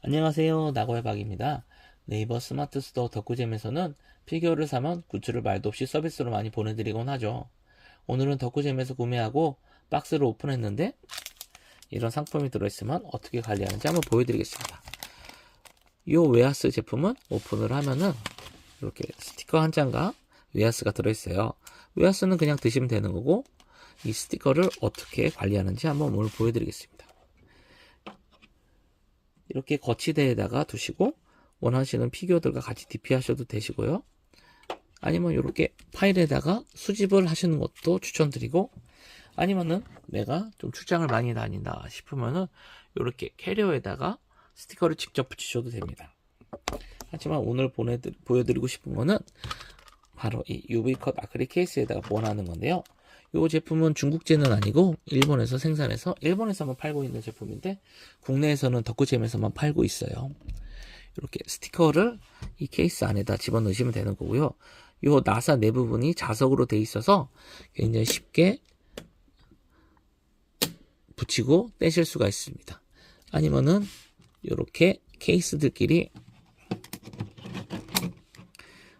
안녕하세요. 나고야박입니다. 네이버 스마트 스토어 덕후잼에서는 피규어를 사면 굿즈를 말도 없이 서비스로 많이 보내드리곤 하죠. 오늘은 덕후잼에서 구매하고 박스를 오픈했는데 이런 상품이 들어있으면 어떻게 관리하는지 한번 보여드리겠습니다. 이 웨하스 제품은 오픈을 하면은 이렇게 스티커 한 장과 웨하스가 들어있어요. 웨하스는 그냥 드시면 되는 거고 이 스티커를 어떻게 관리하는지 한번 오늘 보여드리겠습니다. 이렇게 거치대에다가 두시고 원하시는 피규어들과 같이 DP하셔도 되시고요. 아니면 이렇게 파일에다가 수집을 하시는 것도 추천드리고 아니면은 내가 좀 출장을 많이 다닌다 싶으면은 이렇게 캐리어에다가 스티커를 직접 붙이셔도 됩니다. 하지만 오늘 보내드, 보여드리고 싶은 거는 바로 이 UV컷 아크릴 케이스에다가 보관하는 건데요. 이 제품은 중국제는 아니고 일본에서 생산해서 일본에서만 팔고 있는 제품인데 국내에서는 덕후잼에서만 팔고 있어요. 이렇게 스티커를 이 케이스 안에다 집어넣으시면 되는 거고요. 이 나사 내 부분이 자석으로 돼 있어서 굉장히 쉽게 붙이고 떼실 수가 있습니다. 아니면은 이렇게 케이스들끼리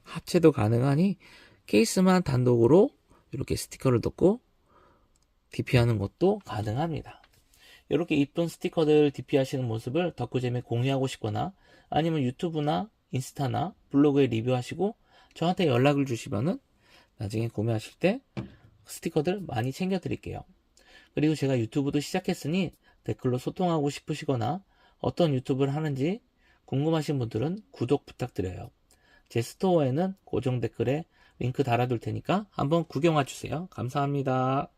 합체도 가능하니 케이스만 단독으로 이렇게 스티커를 넣고 DP하는 것도 가능합니다. 이렇게 이쁜 스티커들 DP하시는 모습을 덕후잼에 공유하고 싶거나 아니면 유튜브나 인스타나 블로그에 리뷰하시고 저한테 연락을 주시면은 나중에 구매하실 때 스티커들 많이 챙겨 드릴게요. 그리고 제가 유튜브도 시작했으니 댓글로 소통하고 싶으시거나 어떤 유튜브를 하는지 궁금하신 분들은 구독 부탁드려요. 제 스토어에는 고정 댓글에 링크 달아둘 테니까 한번 구경와 주세요. 감사합니다.